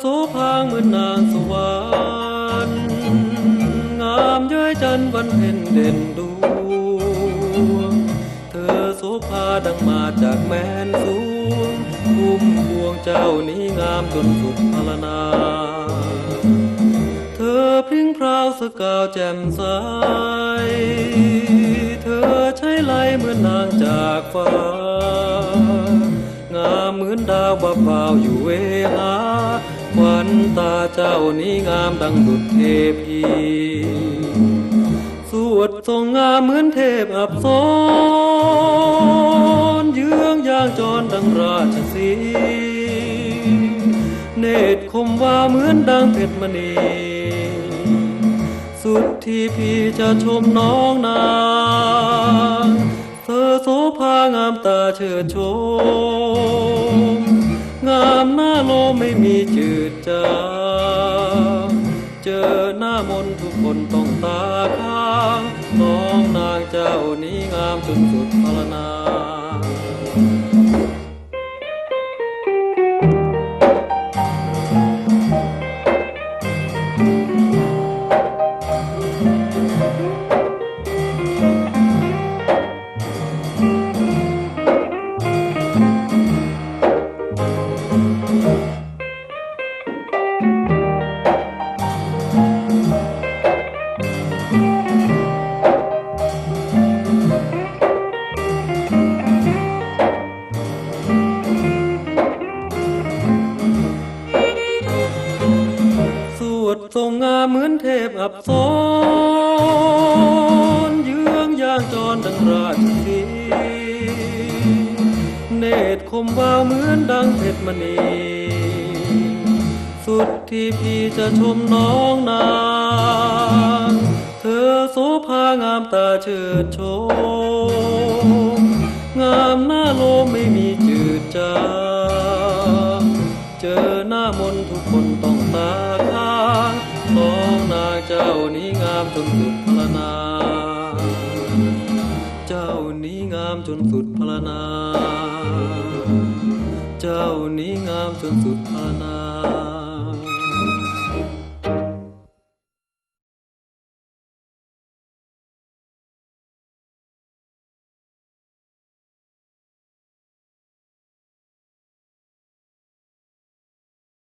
โสภางเหมือนนางสวรรค์งามย้อยจันวันเพ็ญเด่นดวง เธอโสภาดังมาจากแมนสูงพุ่มพวงเจ้านี้งามจนสุดพลนา เธอพริ้งพราวสกาวแจ่มใส เธอใช้ไหลเหมือนนางจากฟ้า งามเหมือนดาวบ่าวอยู่เวหา ควันตาเจ้านี้งามดังดุจเทพี สวดทรงงามเหมือนเทพอับสรเยื้องย่างจรดังราชสี เนตรคมว่าเหมือนดังเพชรมณี สุดที่พี่จะชมน้องนางเธอโสภางามตาเชิดชม งามหน้าโลไม่มีจืดจางเจอหน้ามนทุกคนต้องตาค้างน้องนางเจ้านี้งามจนสุดพรรณนา วดทรงงามเหมือนเทพอับสรเยื้องย่างจรดังราชสีเนตรคมวาวเหมือนดังเพชรมณี สุดที่พี่จะชมน้องนาง เธอโสภางามตาเชิดชม งามหน้าโลมไม่มีจืดจาง เจ้านี้งามจนสุดพราณนา เจ้านี้งามจนสุดพราณนา เจ้านี้งามจนสุดพราณนา